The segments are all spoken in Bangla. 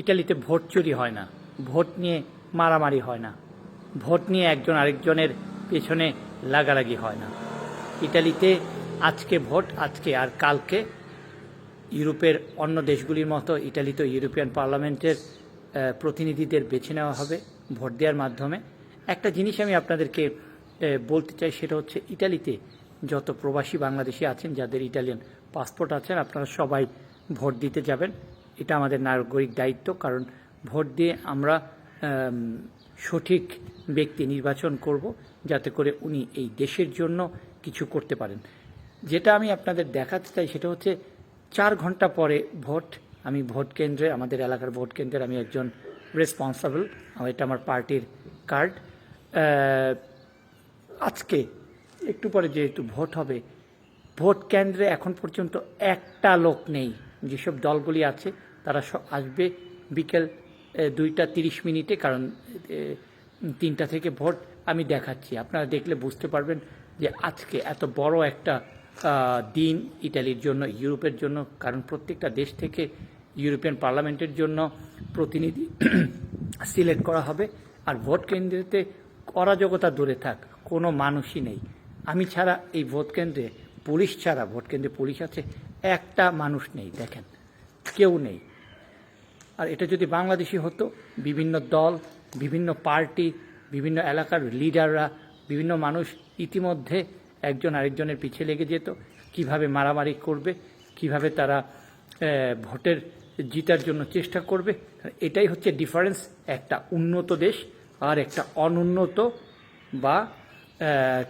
ইটালিতে ভোট চুরি হয় না, ভোট নিয়ে মারামারি হয় না, ভোট নিয়ে একজন আরেকজনের পেছনে লাগালাগি হয় না। ইটালিতে আজকে ভোট, আজকে আর কালকে ইউরোপের অন্য দেশগুলির মতো ইটালিতে ইউরোপিয়ান পার্লামেন্টের প্রতিনিধিদের বেছে নেওয়া হবে ভোট দেওয়ার মাধ্যমে। একটা জিনিস আমি আপনাদেরকে বলতে চাই সেটা হচ্ছে ইটালিতে যত প্রবাসী বাংলাদেশি আছেন, যাদের ইটালিয়ান পাসপোর্ট আছেন আপনারা সবাই ভোট দিতে যাবেন। এটা আমাদের নাগরিক দায়িত্ব, কারণ ভোট দিয়ে আমরা সঠিক ব্যক্তি নির্বাচন করব যাতে করে উনি এই দেশের জন্য কিছু করতে পারেন। যেটা আমি আপনাদের দেখাতে চাই সেটা হচ্ছে চার ঘণ্টা পরে ভোট, আমি ভোট কেন্দ্রে, আমাদের এলাকার ভোট কেন্দ্রের আমি একজন রেসপন্সাবল এটা আমার পার্টির কার্ড আজকে একটু পরে যেহেতু ভোট হবে, ভোট কেন্দ্রে এখন পর্যন্ত একটা লোক নেই, যেসব দলগুলি আছে তারা সব আসবে বিকেল দুইটা তিরিশ মিনিটে, কারণ তিনটা থেকে ভোট আমি দেখাচ্ছি। আপনারা দেখলে বুঝতে পারবেন যে আজকে এত বড় একটা দিন ইটালির জন্য, ইউরোপের জন্য, কারণ প্রত্যেকটা দেশ থেকে ইউরোপিয়ান পার্লামেন্টের জন্য প্রতিনিধি সিলেক্ট করা হবে। আর ভোট কেন্দ্রেতে অরাজকতা দূরে থাক, কোনো মানুষই নেই। আমি ছাড়া এই ভোট কেন্দ্রে পুলিশ ছাড়া, ভোট কেন্দ্রে পুলিশ আছে, একটা মানুষ নেই, দেখেন, কেউ নেই। আর এটা যদি বাংলাদেশি হতো, বিভিন্ন দল, বিভিন্ন পার্টি, বিভিন্ন এলাকার লিডাররা, বিভিন্ন মানুষ ইতিমধ্যে একজন আরেকজনের পিছে লেগে যেত। কীভাবে মারামারি করবে, কীভাবে তারা ভোটের জিতার জন্য চেষ্টা করবে, এটাই হচ্ছে ডিফারেন্স একটা উন্নত দেশ আর একটা অনুন্নত বা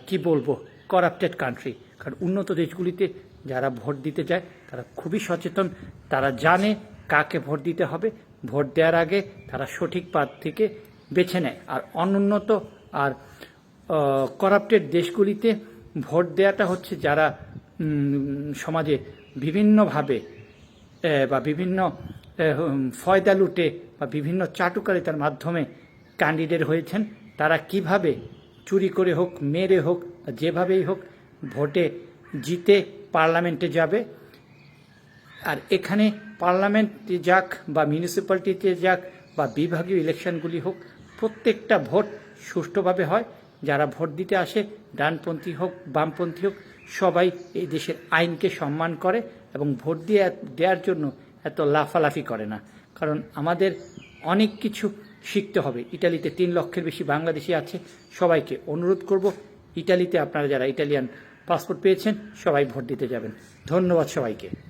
কি বলব করাপ্টেড কান্ট্রি কারণ উন্নত দেশগুলিতে যারা ভোট দিতে যায়, তারা খুবই সচেতন, তারা জানে কাকে ভোট দিতে হবে, ভোট দেওয়ার আগে তারা সঠিক প্রার্থীকে বেছে নেয়। আর অনুন্নত আর করাপ্টেড দেশগুলিতে ভোট দেওয়াটা হচ্ছে যারা সমাজে বিভিন্নভাবে বা বিভিন্ন ফয়দা লুটে বা বিভিন্ন চাটুকারিতার মাধ্যমে ক্যান্ডিডেট হয়েছেন, তারা কীভাবে চুরি করে হোক, মেরে হোক, যেভাবেই হোক, ভোটে জিতে পার্লামেন্টে যাবে আর এখানে পার্লামেন্টে যাক বা মিউনিসিপ্যালিটিতে যাক বা বিভাগীয় ইলেকশনগুলি হোক, প্রত্যেকটা ভোট সুষ্ঠুভাবে হয়। যারা ভোট দিতে আসে, ডানপন্থী হোক, বামপন্থী হোক, সবাই এই দেশের আইনকে সম্মান করে এবং ভোট দিয়ে দেওয়ার জন্য এত লাফালাফি করে না। কারণ আমাদের অনেক কিছু শিখতে হবে। ইটালিতে তিন লক্ষের বেশি বাংলাদেশি আছে, সবাইকে অনুরোধ করব, ইটালিতে আপনারা যারা ইটালিয়ান পাসপোর্ট পেয়েছেন, সবাই ভোট দিতে যাবেন। ধন্যবাদ সবাইকে।